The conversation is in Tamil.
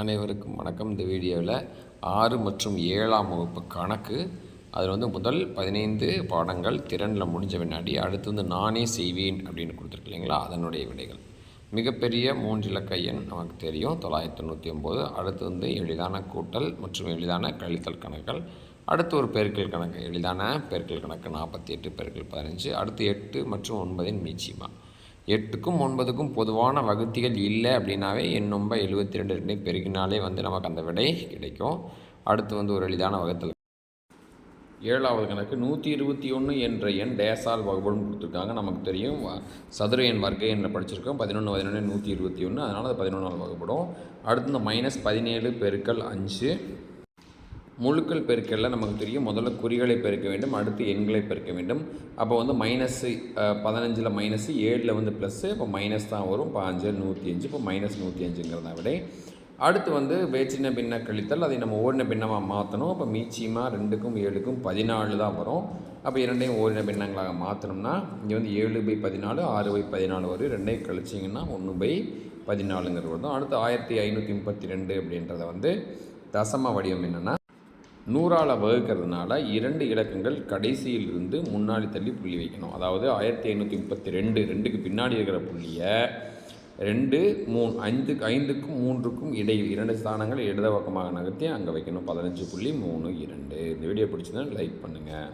அனைவருக்கும் வணக்கம். இந்த வீடியோவில் ஆறு மற்றும் ஏழாம் வகுப்பு கணக்கு. அதில் வந்து முதல் பதினைந்து பாடங்கள் திறனில் முடிஞ்ச பின்னாடி அடுத்து வந்து நானே செய்வேன் அப்படின்னு கொடுத்துருக்கு இல்லைங்களா? அதனுடைய விடைகள். மிகப்பெரிய மூன்றிலக்க எண் நமக்கு தெரியும். தொள்ளாயிரத்தி தொண்ணூற்றி ஒம்பது. அடுத்து வந்து எளிதான கூட்டல் மற்றும் எளிதான கழித்தல் கணக்குகள். அடுத்து ஒரு பெருக்கல் கணக்கு. எளிதான பெருக்கல் கணக்கு நாற்பத்தி எட்டு பெருக்கல் பதினஞ்சு. அடுத்து எட்டு மற்றும் ஒன்பதின் மீச்சிமா. எட்டுக்கும் ஒன்பதுக்கும் பொதுவான வகுத்திகள் இல்லை அப்படின்னாவே எண் ரொம்ப எழுபத்தி ரெண்டு ரெண்டையும் பெருகினாலே வந்து நமக்கு அந்த விடை கிடைக்கும். அடுத்து வந்து ஒரு எளிதான வகுத்தல். ஏழாவது கணக்கு நூற்றி இருபத்தி ஒன்று என்ற எண் டேசால் வகுப்படும் கொடுத்துருக்காங்க. நமக்கு தெரியும். சதுர எண் வர்க்க எண்ணில் படிச்சிருக்கோம். பதினொன்று பதினொன்று நூற்றி இருபத்தி ஒன்று அதனால் அது பதினொன்றால் வகுப்படும் அடுத்து இந்த மைனஸ் பதினேழு பெருக்கல் அஞ்சு. முழுக்கள் பெருக்கல்ல நமக்கு தெரியும். முதல்ல குறிகளை பெருக்க வேண்டும் அடுத்து எண்களை பெருக்க வேண்டும். அப்போ வந்து மைனஸு பதினஞ்சில் மைனஸு ஏழில் வந்து ப்ளஸ்ஸு இப்போ மைனஸ் தான் வரும். பாஞ்சு நூற்றி அஞ்சு இப்போ மைனஸ் நூற்றி அஞ்சுங்கிறத விட. அடுத்து வந்து வேச்சின பின்ன கழித்தல் அதை நம்ம ஓடின பின்னமாக மாற்றணும் அப்போ மீச்சியமாக ரெண்டுக்கும் ஏழுக்கும் பதினாலு தான் வரும். அப்போ இரண்டையும் ஓடின பின்னங்களாக மாற்றணும்னா இங்கே வந்து ஏழு பை பதினாலு ஆறு பை பதினாலு வரும். ரெண்டையும் கழிச்சிங்கன்னா ஒன்று பை பதினாலுங்கிறது வரும். அடுத்து ஆயிரத்தி ஐநூற்றி முப்பத்தி ரெண்டு அப்படின்றத வந்து தசம வடிவம் என்னென்னா நூறால் வகுக்கிறதுனால இரண்டு இலக்கங்கள் கடைசியில் இருந்து முன்னாடி தள்ளி புள்ளி வைக்கணும். அதாவது ஆயிரத்தி ஐநூற்றி முப்பத்தி ரெண்டு ரெண்டுக்கு பின்னாடி இருக்கிற புள்ளியை ரெண்டு மூணு ஐந்து ஐந்துக்கும் மூன்றுக்கும் இடையில் இரண்டு ஸ்தானங்கள் இடது பக்கமாக நகர்த்தி அங்கே வைக்கணும். பதினஞ்சு புள்ளி மூணு இரண்டு. இந்த வீடியோ பிடிச்சதுன்னா லைக் பண்ணுங்கள்